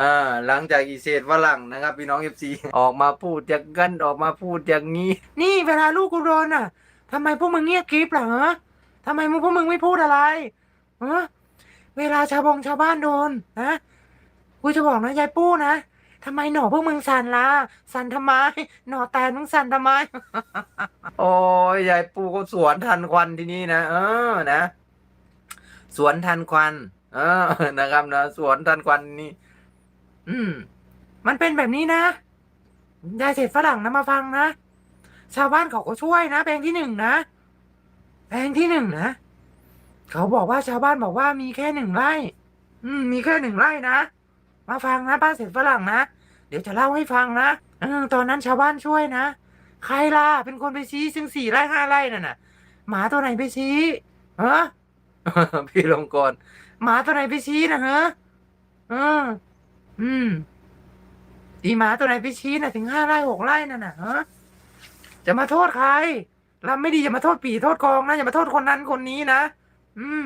อ่าหลังจากอีเศษฝรั่งนะครับพี่น้องเอฟซีออกมาพูดอย่างกันออกมาพูดอย่างนี้ นี่เวลาลูกกูโดนอะทำไมพวกมึงเงียบกริบล่ะฮะทำไมมึงพวกมึงไม่พูดอะไรฮะเวลาชาวบงชาวบ้านโดนนะกูจะบอกนะยายปู้นะทำไมหนอพวกมึงสั่นล่ะสั่นทำไม หนอแตนมึงสั่นทำไม โอ้ยยายปูก็สวนทันควันที่นี่นะเออนะ สวนทันควัน เออนะครับนะสวนทันควันนี่ อืม มันเป็นแบบนี้นะยายเสร็จฝรั่งนะมาฟังนะ ชาวบ้านเขาก็ช่วยนะแปลงที่หนึ่งนะแปลงที่หนึ่งนะ เขาบอกว่าชาวบ้านบอกว่ามีแค่หนึ่งไร่ อืม มีแค่หนึ่งไร่นะ มาฟังนะป้าเสร็จฝรั่งนะ เดี๋ยวจะเล่าให้ฟังนะเออตอนนั้นชาวบ้านช่วยนะ ใครล่ะ เป็นคนไปชี้ซึ่งสี่ไร่ห้าไร่นั่นน่ะ หมาตัวไหนไปชี้ฮะพี่ลงกรณ์หมาตัวไหนไปชี้นะฮะเออ อืมอีหมาตัวไหนไปชี้น่ะถึงห้าไร่หกไร่นั่นน่ะฮะจะมาโทษใครเราไม่ดีจะมาโทษปีโทษกองนะอย่ามาโทษคนนั้นคนนี้นะอืม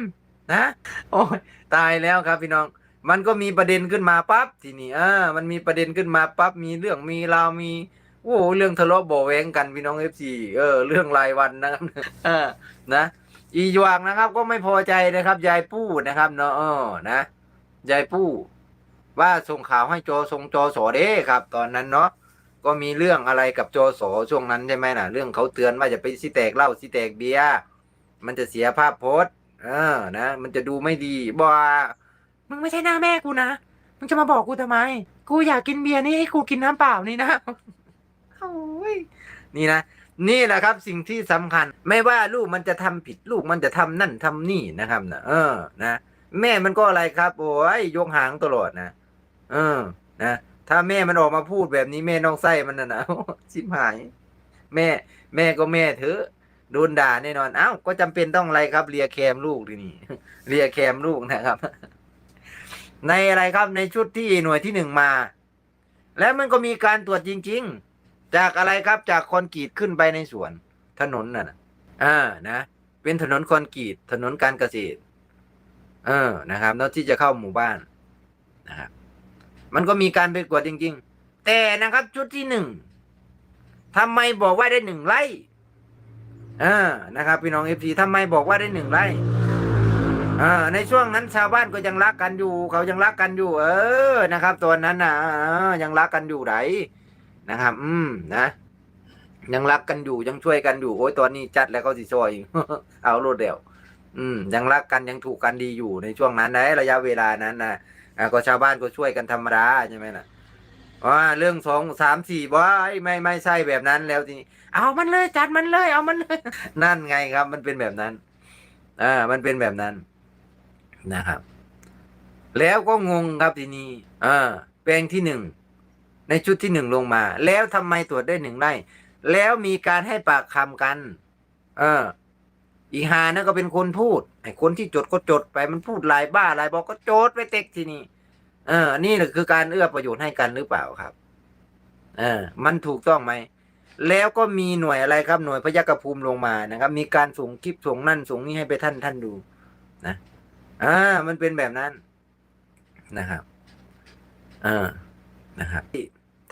นะโอ้ยตายแล้วครับ พี่น้อง มันก็มีประเด็นขึ้นมาปั๊บทีนี้อ่ามันมีประเด็นขึ้นมาปั๊บมีเรื่องมีราวมีโอ้เรื่องทะเลาะเบาแวงกันพี่น้องเอฟซีเออ เรื่องรายวันนะครับเออนะอีหยวางนะครับ ก็ไม่พอใจนะครับ ยายปู้นะครับเนาะเออนะยายปู้ ว่าส่งข่าวให้โจส่งโจสเด้ครับ ตอนนั้นเนาะก็มีเรื่องอะไรกับโจสช่วงนั้นใช่ไหมน่ะเรื่องเขาเตือนว่าจะไปสิแตกเหล้าสิแตกเบียร์มันจะเสียภาพพจน์ เออนะ มันจะดูไม่ดีบ่ามึงไม่ใช่หน้าแม่กูนะมึงจะมาบอกกูทำไม กูอยากกินเบียร์นี่ให้กูกินน้ำเปล่านี่นะโอ้ยนี่นะนี่แหละครับสิ่งที่สำคัญ ไม่ว่าลูกมันจะทำผิดลูกมันจะทำนั่นทำนี่นะครับนะเออนะแม่มันก็อะไรครับ โอ้ยยกหางตลอดนะ เออนะถ้าแม่มันออกมาพูดแบบนี้แม่น้องไส้มันนะนะชิบหาย แม่ แม่ก็แม่เถอะโดนด่าแน่นอนเอ้าก็จำเป็นต้องอะไรครับเลียแคมลูกทีนี่เลียแคมลูกนะครับ ในอะไรครับในชุดที่หน่วยที่หนึ่งมา แล้วมันก็มีการตรวจจริง ๆ จากอะไรครับจากคอนกรีตขึ้นไปในสวน ถนนน่ะนะอ่านะ เป็นถนนคอนกรีตถนนการเกษตร เออนะครับแล้วที่จะเข้าหมู่บ้านนะครับ มันก็มีการไปกวดจริง ๆ แต่นะครับชุดที่หนึ่งทำไมบอกว่าได้หนึ่งไร่อ่านะครับ พี่น้องเอฟซีทำไมบอกว่าได้หนึ่งไร่อ่าในช่วงนั้นชาวบ้านก็ยังรักกันอยู่ เขายังรักกันอยู่ เออนะครับตอนนั้นนะอ่ายังรักกันอยู่ไหนนะครับ อืมนะยังรักกันอยู่ยังช่วยกันอยู่โอ้ยตอนนี้จัดแล้วเขาสิซอยเอาโลดเดียวอืม ยังรักกันยังถูกกันดีอยู่ในช่วงนั้นนะระยะเวลานั้นนะ อ่าก็ชาวบ้านก็ช่วยกันธรรมดาใช่ไหมล่ะว่าเรื่องสองสามสี่ว่าไม่ไม่ใช่แบบนั้นแล้วทีนี้เอามันเลยจัดมันเลย เอามันเลย นั่นไงครับ มันเป็นแบบนั้นอ่ามันเป็นแบบนั้นนะครับ แล้วก็งงครับทีนี้อ่าแปลงที่หนึ่งในชุดที่หนึ่งลงมา แล้วทำไมตรวจได้หนึ่งไร่แล้วมีการให้ปากคำกัน เออ อีหานั่นก็เป็นคนพูดไอ้คนที่จดก็จดไปมันพูดลายบ้าลายบอกก็โจดไปเต็กทีนี้เออ นี่แหละคือการเอื้อประโยชน์ให้กันหรือเปล่าครับ เออ มันถูกต้องไหมแล้วก็มีหน่วยอะไรครับหน่วยพยัคฆภูมิลงมานะครับ มีการส่งคลิปส่งนั่นส่งนี่ให้ไปท่านท่านดู นะอ่ามันเป็นแบบนั้นนะครับอ่านะครับ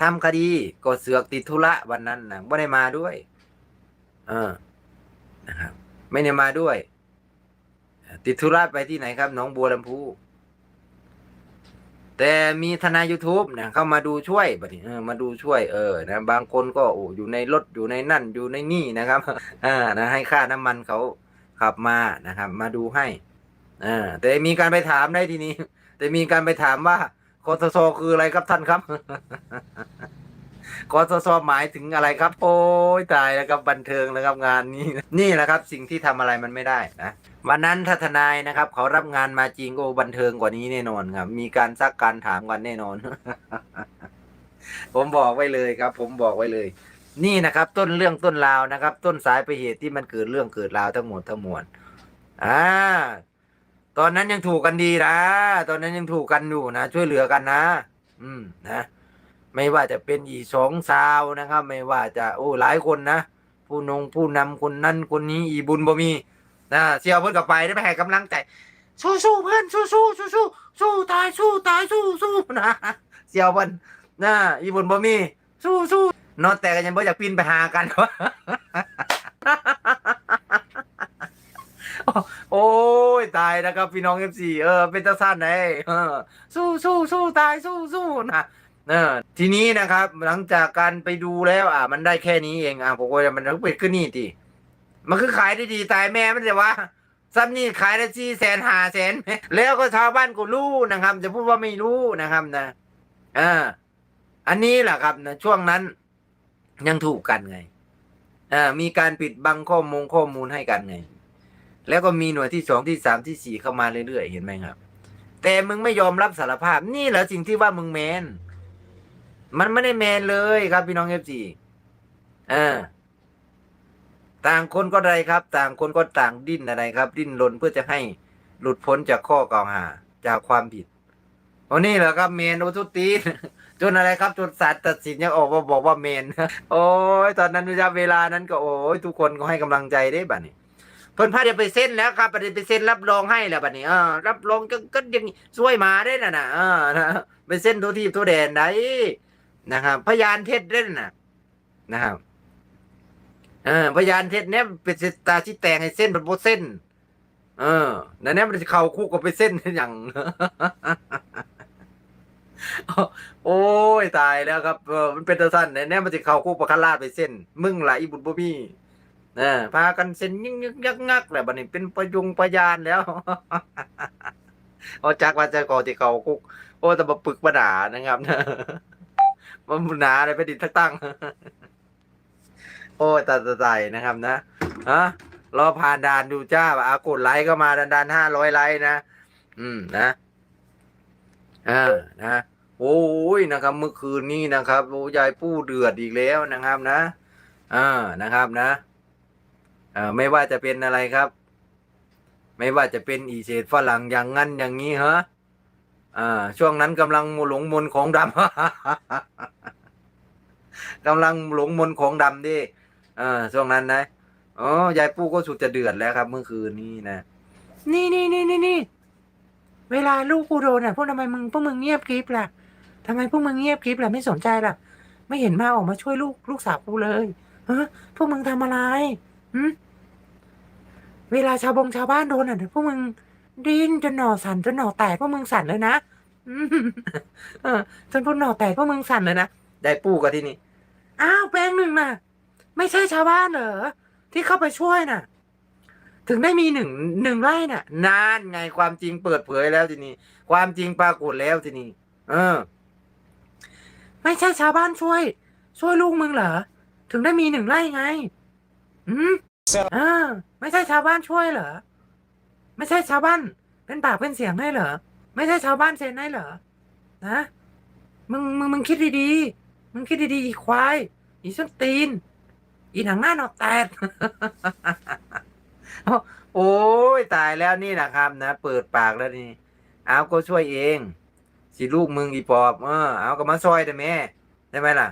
ทำคดีก็เสือกติดธุระวันนั้นนะไม่ได้มาด้วย เออนะครับ ไม่ได้มาด้วย ติดธุระไปที่ไหนครับหนองบัวลำพู แต่มีทนาย YouTube เนี่ยเข้ามาดูช่วยบัดนี้มาดูช่วยเออนะบางคนก็โอ้อยู่ในรถอยู่ในนั่นอยู่ในนี่นะครับอ่านะให้ค่าน้ำมันเขาขับมานะครับ มาดูให้อ่าแต่มีการไปถามได้ทีนี้ แต่มีการไปถามว่าคอสชคืออะไรครับท่านครับ คอสหมายถึงอะไรครับ โอ้ยตายแล้วครับบันเทิงแล้วครับงานนี้ นี่แหละครับสิ่งที่ทำอะไรมันไม่ได้นะวันนั้นถ้าทนายนะครับ เขารับงานมาจริงก็บันเทิงกว่านี้แน่นอนครับ มีการซักการถามกันแน่นอน ผมบอกไว้เลยครับ ผมบอกไว้เลย นี่นะครับ ต้นเรื่องต้นราวนะครับ ต้นสายไปเหตุที่มันเกิดเรื่องเกิดราวทั้งหมดทั้งมวลอ่าตอนนั้นยังถูกกันดีนะ ตอนนั้นยังถูกกันอยู่นะ ช่วยเหลือกันนะ อืมนะ ไม่ว่าจะเป็นอีสองสาวนะครับ ไม่ว่าจะโอ้หลายคนนะ ผู้นงผู้นำคนนั้นคนนี้อีบุญบ่มีนะเชียวเพื่อนกับไปได้ไปให้กำลังใจสู้สู้เพื่อนสู้สู้สู้สู้สู้ตายสู้ตายสู้สู้นะเสียวมันน่าอีบุญบ่มีสู้สู้นอนแต่กันยังบ่อยากปีนไปหากันโอ้ยตายนะครับพี่น้องเอฟซีเออเป็นตาสั้นไหนเออสู้สู้สู้ตายสู้สู้นะ เออทีนี้นะครับ หลังจากการไปดูแล้วอะ มันได้แค่นี้เองอะผมว่ามันต้องเป็นขึ้นนี่ทีมันคือขายได้ดีตายแม่มันจะว่าซ้ำนี่ขายได้สี่แสนห้าแสนแล้วก็ชาวบ้านก็รู้นะครับจะพูดว่าไม่รู้นะครับนะอ่าอันนี้แหละครับนะช่วงนั้นยังถูกกันไงอ่ามีการปิดบังข้อมูลข้อมูลให้กันไง แล้วก็มีหน่วยที่สองที่สามที่สี่เข้ามาเรื่อยๆเห็นไหมครับ แต่มึงไม่ยอมรับสารภาพ นี่แหละสิ่งที่ว่ามึงแมน มันไม่ได้แมนเลยครับพี่น้องเอฟซีเออต่างคนก็ใดครับ ต่างคนก็ต่างดิ้นอะไรครับ ดิ้นรนเพื่อจะให้หลุดพ้นจากข้อกล่าวหา จากความผิดวันนี้แหละครับเมนโอทุตีนจนอะไรครับจนศาลตัดสินยังออกมาบอกว่าเมนโอ้ยตอนนั้นเวลานั้นก็โอ้ยทุกคนก็ให้กำลังใจได้บัดนี้เพิ่นพาเดี๋ยวไปเซ็นแล้วครับประเด็นไปเซ็นรับรองให้แล้วบัดนี้เออรับรองก็ก็ยังช่วยมาได้น่ะนะเออนะไปเซ็นตัวทีตัวแดนได้ นะครับ พยานเท็จได้น่ะนะครับเออพยานเท็จเนี้ยเป็นตาชี้แตงให้เส้นเป็นโบเส้น เออนั่นเนี้ยมันจะเข้าคุกก็ไปเส้นอย่างโอ้ยตายแล้วครับเออมันเป็นตาสั้นเนี่ยเนี่ยมันจะเข้าคุกประคันลาดไปเส้น มึงล่ะอีบุญบ่มีเออพากันเซ็นยึกยึกยักงักแหละบัดนี้เป็นประยุงพยานแล้วเอาจักว่าจะก่อที่เขาคุก โอ้แต่มาปึกมาด่านะครับ มันหนาอะไรไปดินทักตั้งโอ้ตาตายนะครับนะฮะรอผ่านด่านดูจ้าอากดไลค์ก็มาดันดันห้าร้อยไลค์นะ อืมนะอ่านะโอ้ยนะครับ เมื่อคืนนี้นะครับโอ้ยายปู้เดือดอีกแล้วนะครับนะอ่านะครับนะอ่าไม่ว่าจะเป็นอะไรครับ ไม่ว่าจะเป็นอีเศษฝรั่งอย่างงั้นอย่างนี้ฮะอ่าช่วงนั้นกำลังหลงมนของดำ กำลังหลงมนของดำดิอ่าช่วงนั้นนะอ๋อยายปู้ก็สุดจะเดือดแล้วครับ เมื่อคืนนี้นะนี่นี่นี่นี่นี่เวลาลูกกูโดนอะพวกทำไมมึงพวกมึงเงียบกริบล่ะทำไมพวกมึงเงียบกริบล่ะไม่สนใจล่ะ ไม่เห็นมาออกมาช่วยลูกลูกสาวกูเลยเออพวกมึงทำอะไรหืมเวลาชาวบงชาวบ้านโดนอะพวกมึงดิ้นจนหน่อสั่นจนหน่อแตกพวกมึงสั่นเลยนะอืมเออจนพวกหน่อแตกพวกมึงสั่นเลยนะ ยายปู้ก็ที่นี่อ้าวแปลงหนึ่งน่ะ ไม่ใช่ชาวบ้านเหรอที่เข้าไปช่วยน่ะ ถึงได้มีหนึ่งหนึ่งไร่น่ะ นานไงความจริงเปิดเผยแล้วทีนี้ ความจริงปรากฏแล้วทีนี้เออ ไม่ใช่ชาวบ้านช่วย ช่วยลูกมึงเหรอถึงได้มีหนึ่งไร่ไง อืมอ่าไม่ใช่ชาวบ้านช่วยเหรอ ไม่ใช่ชาวบ้าน เป็นปากเป็นเสียงให้เหรอ ไม่ใช่ชาวบ้านเซ็นให้เหรอนะมึงมึงมึงคิดดีๆ มึงคิดดีๆอีควาย อีส้นตีน อีหนังหน้าหนอแตกโอ้ยตายแล้วนี่นะครับนะเปิดปากแล้วนี่ เอาก็ช่วยเอง สิลูกมึงอีปอบ เออ เอาก็มาซอยแต่แม่ได้ไหมล่ะ